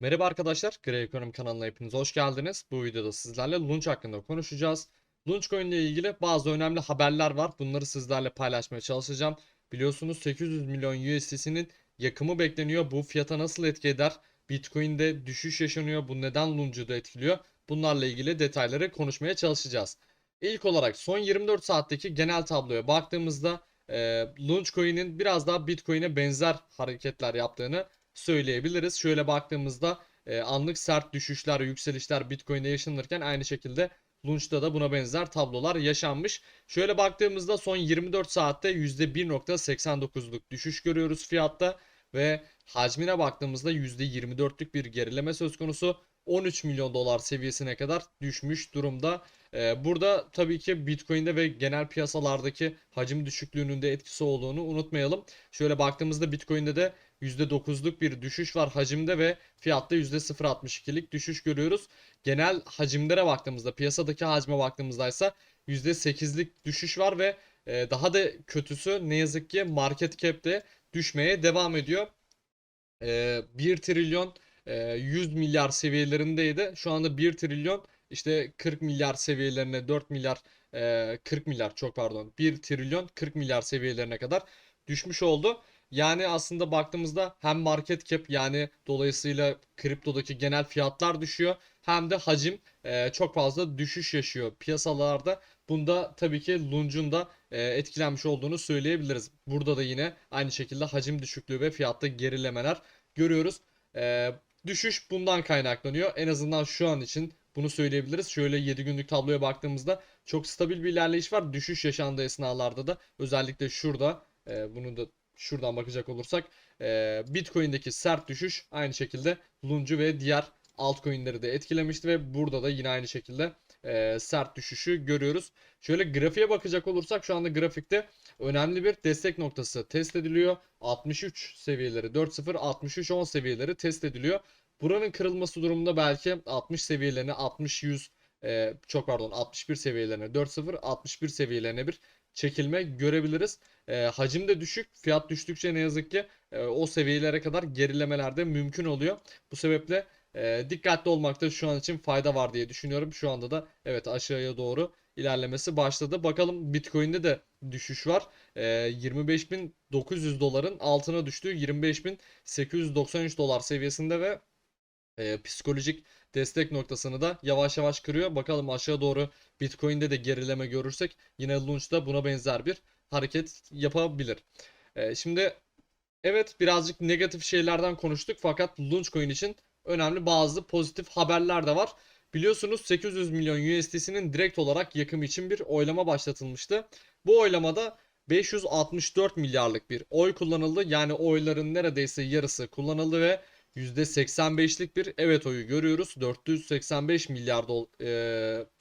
Merhaba arkadaşlar, Grey Ekonomi kanalına hepiniz hoş geldiniz. Bu videoda sizlerle Launch hakkında konuşacağız. Launchcoin ile ilgili bazı önemli haberler var. Bunları sizlerle paylaşmaya çalışacağım. Biliyorsunuz 800 milyon USDC'nin yakımı bekleniyor. Bu fiyata nasıl etki eder? Bitcoin'de düşüş yaşanıyor. Bu neden Launch'u da etkiliyor? Bunlarla ilgili detayları konuşmaya çalışacağız. İlk olarak son 24 saatteki genel tabloya baktığımızda e, Launchcoin'in biraz daha Bitcoin'e benzer hareketler yaptığını söyleyebiliriz. Şöyle baktığımızda e, anlık sert düşüşler, yükselişler Bitcoin'de yaşanırken aynı şekilde Launch'ta da buna benzer tablolar yaşanmış. Şöyle baktığımızda son 24 saatte %1.89'luk düşüş görüyoruz fiyatta ve hacmine baktığımızda %24'lük bir gerileme söz konusu. 13 milyon dolar seviyesine kadar düşmüş durumda. Ee, burada tabii ki Bitcoin'de ve genel piyasalardaki hacim düşüklüğünün de etkisi olduğunu unutmayalım. Şöyle baktığımızda Bitcoin'de de %9'luk bir düşüş var hacimde ve fiyatta %0.62'lik düşüş görüyoruz. Genel hacimlere baktığımızda, piyasadaki hacme baktığımızda ise %8'lik düşüş var ve e, daha da kötüsü ne yazık ki market cap'te düşmeye devam ediyor. E, 1 trilyon e, 100 milyar seviyelerindeydi. Şu anda 1 trilyon işte 40 milyar seviyelerine 4 milyar e, 40 milyar çok pardon 1 trilyon 40 milyar seviyelerine kadar düşmüş oldu. Yani aslında baktığımızda hem market cap yani dolayısıyla kriptodaki genel fiyatlar düşüyor hem de hacim e, çok fazla düşüş yaşıyor piyasalarda. Bunda tabii ki Lunge'un da e, etkilenmiş olduğunu söyleyebiliriz. Burada da yine aynı şekilde hacim düşüklüğü ve fiyatta gerilemeler görüyoruz. E, düşüş bundan kaynaklanıyor. En azından şu an için bunu söyleyebiliriz. Şöyle 7 günlük tabloya baktığımızda çok stabil bir ilerleyiş var. Düşüş yaşandığı esnalarda da özellikle şurada e, bunu da şuradan bakacak olursak e, Bitcoin'deki sert düşüş aynı şekilde Lunge'u ve diğer altcoin'leri de etkilemişti ve burada da yine aynı şekilde e, sert düşüşü görüyoruz. Şöyle grafiğe bakacak olursak şu anda grafikte önemli bir destek noktası test ediliyor. 63 seviyeleri 4.0 63 10 seviyeleri test ediliyor. Buranın kırılması durumunda belki 60 seviyelerine 60 100 e, çok pardon 61 seviyelerine 4.0 61 seviyelerine bir çekilme görebiliriz. E, hacim de düşük. Fiyat düştükçe ne yazık ki e, o seviyelere kadar gerilemeler de mümkün oluyor. Bu sebeple e, dikkatli olmakta şu an için fayda var diye düşünüyorum. Şu anda da evet aşağıya doğru ilerlemesi başladı. Bakalım Bitcoin'de de düşüş var. E, 25.900 doların altına düştü. 25.893 dolar seviyesinde ve e, psikolojik destek noktasını da yavaş yavaş kırıyor. Bakalım aşağı doğru Bitcoin'de de gerileme görürsek yine Launch'da buna benzer bir hareket yapabilir. E, şimdi evet birazcık negatif şeylerden konuştuk fakat Launchcoin için önemli bazı pozitif haberler de var. Biliyorsunuz 800 milyon USDC'nin direkt olarak yakım için bir oylama başlatılmıştı. Bu oylamada 564 milyarlık bir oy kullanıldı. Yani oyların neredeyse yarısı kullanıldı ve %85'lik bir evet oyu görüyoruz. 485 milyar dol e,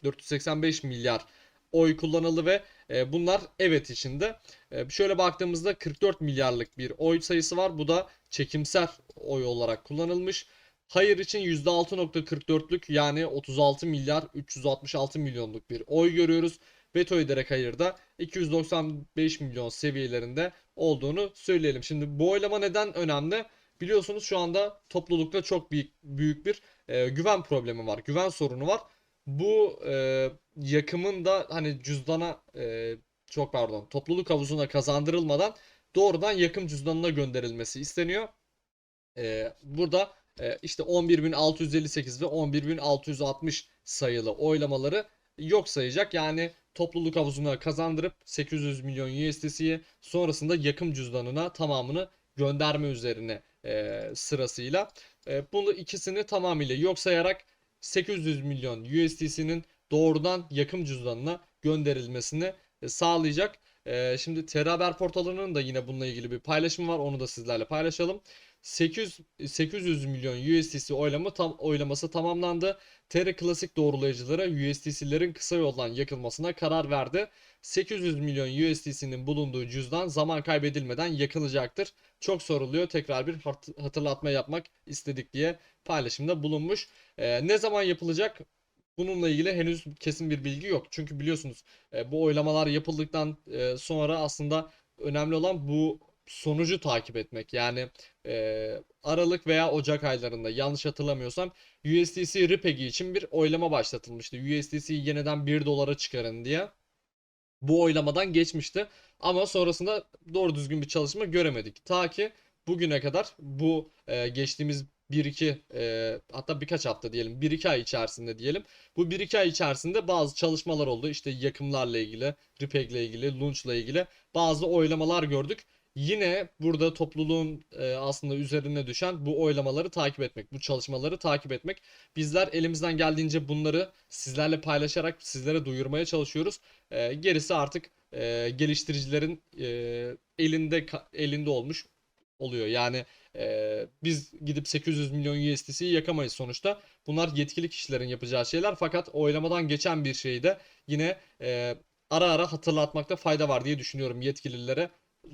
485 milyar oy kullanıldı ve e, bunlar evet içinde. E, şöyle baktığımızda 44 milyarlık bir oy sayısı var. Bu da çekimser oy olarak kullanılmış. Hayır için %6.44'lük yani 36 milyar 366 milyonluk bir oy görüyoruz. Veto ederek hayırda 295 milyon seviyelerinde olduğunu söyleyelim. Şimdi bu oylama neden önemli? Biliyorsunuz şu anda toplulukta çok büyük, büyük bir e, güven problemi var. Güven sorunu var. Bu e, yakımın da hani cüzdana e, çok pardon topluluk havuzuna kazandırılmadan doğrudan yakım cüzdanına gönderilmesi isteniyor. E, burada e, işte 11.658 ve 11.660 sayılı oylamaları yok sayacak. Yani topluluk havuzuna kazandırıp 800 milyon USDC'yi sonrasında yakım cüzdanına tamamını gönderme üzerine e, sırasıyla. E, bunu ikisini tamamıyla yok sayarak 800 milyon USDC'nin doğrudan yakım cüzdanına gönderilmesini e, sağlayacak. E, şimdi TR Haber portalının da yine bununla ilgili bir paylaşımı var. Onu da sizlerle paylaşalım. 800 800 milyon USDC oylama tam oylaması tamamlandı. TR Klasik doğrulayıcılara USDC'lerin kısa yoldan yakılmasına karar verdi. 800 milyon USDC'nin bulunduğu cüzdan zaman kaybedilmeden yakılacaktır. Çok soruluyor. Tekrar bir hatırlatma yapmak istedik diye paylaşımda bulunmuş. Ee, ne zaman yapılacak? Bununla ilgili henüz kesin bir bilgi yok. Çünkü biliyorsunuz e, bu oylamalar yapıldıktan e, sonra aslında önemli olan bu sonucu takip etmek. Yani e, Aralık veya Ocak aylarında yanlış hatırlamıyorsam USDC Ripegi için bir oylama başlatılmıştı. USDC'yi yeniden 1 dolara çıkarın diye. Bu oylamadan geçmişti. Ama sonrasında doğru düzgün bir çalışma göremedik. Ta ki bugüne kadar bu geçtiğimiz 1-2 e, hatta birkaç hafta diyelim 1-2 ay içerisinde diyelim. Bu 1-2 ay içerisinde bazı çalışmalar oldu. İşte yakımlarla ilgili, Ripeg ile ilgili, Launch'la ilgili bazı oylamalar gördük. Yine burada topluluğun e, aslında üzerine düşen bu oylamaları takip etmek, bu çalışmaları takip etmek. Bizler elimizden geldiğince bunları sizlerle paylaşarak sizlere duyurmaya çalışıyoruz. E, gerisi artık e, geliştiricilerin e, elinde elinde olmuş oluyor. Yani e, biz gidip 800 milyon USDC'yi yakamayız sonuçta. Bunlar yetkili kişilerin yapacağı şeyler. Fakat oylamadan geçen bir şeyi de yine e, ara ara hatırlatmakta fayda var diye düşünüyorum yetkililere.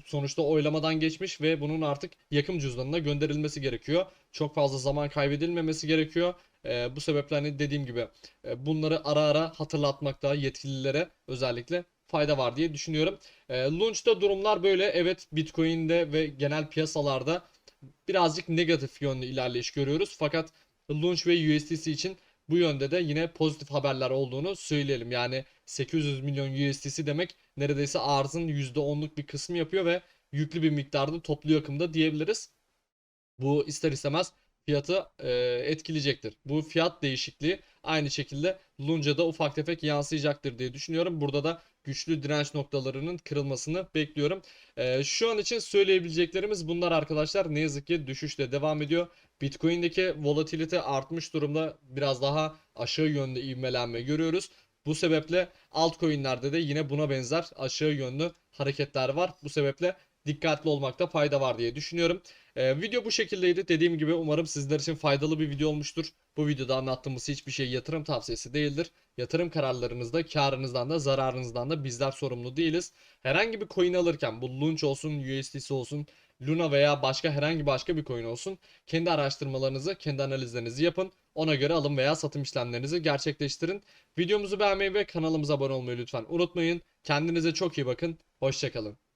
Sonuçta oylamadan geçmiş ve bunun artık yakım cüzdanına gönderilmesi gerekiyor. Çok fazla zaman kaybedilmemesi gerekiyor. E, bu sebeple hani dediğim gibi e, bunları ara ara hatırlatmakta yetkililere özellikle fayda var diye düşünüyorum. E, Launch'ta durumlar böyle. Evet Bitcoin'de ve genel piyasalarda birazcık negatif yönlü ilerleyiş görüyoruz. Fakat Launch ve USDC için bu yönde de yine pozitif haberler olduğunu söyleyelim. Yani 800 milyon USDC demek neredeyse arzın %10'luk bir kısmı yapıyor ve yüklü bir miktarda toplu yakımda diyebiliriz. Bu ister istemez fiyatı e, etkileyecektir. Bu fiyat değişikliği aynı şekilde Lunca'da ufak tefek yansıyacaktır diye düşünüyorum. Burada da güçlü direnç noktalarının kırılmasını bekliyorum. E, şu an için söyleyebileceklerimiz bunlar arkadaşlar. Ne yazık ki düşüşle devam ediyor. Bitcoin'deki volatilite artmış durumda. Biraz daha aşağı yönde ivmelenme görüyoruz. Bu sebeple altcoin'lerde de yine buna benzer aşağı yönlü hareketler var. Bu sebeple dikkatli olmakta fayda var diye düşünüyorum. Ee, video bu şekildeydi. Dediğim gibi umarım sizler için faydalı bir video olmuştur. Bu videoda anlattığımız hiçbir şey yatırım tavsiyesi değildir. Yatırım kararlarınızda karınızdan da zararınızdan da bizler sorumlu değiliz. Herhangi bir coin alırken bu Launch olsun, USDC olsun, Luna veya başka herhangi başka bir coin olsun kendi araştırmalarınızı, kendi analizlerinizi yapın. Ona göre alım veya satım işlemlerinizi gerçekleştirin. Videomuzu beğenmeyi ve kanalımıza abone olmayı lütfen unutmayın. Kendinize çok iyi bakın. Hoşçakalın.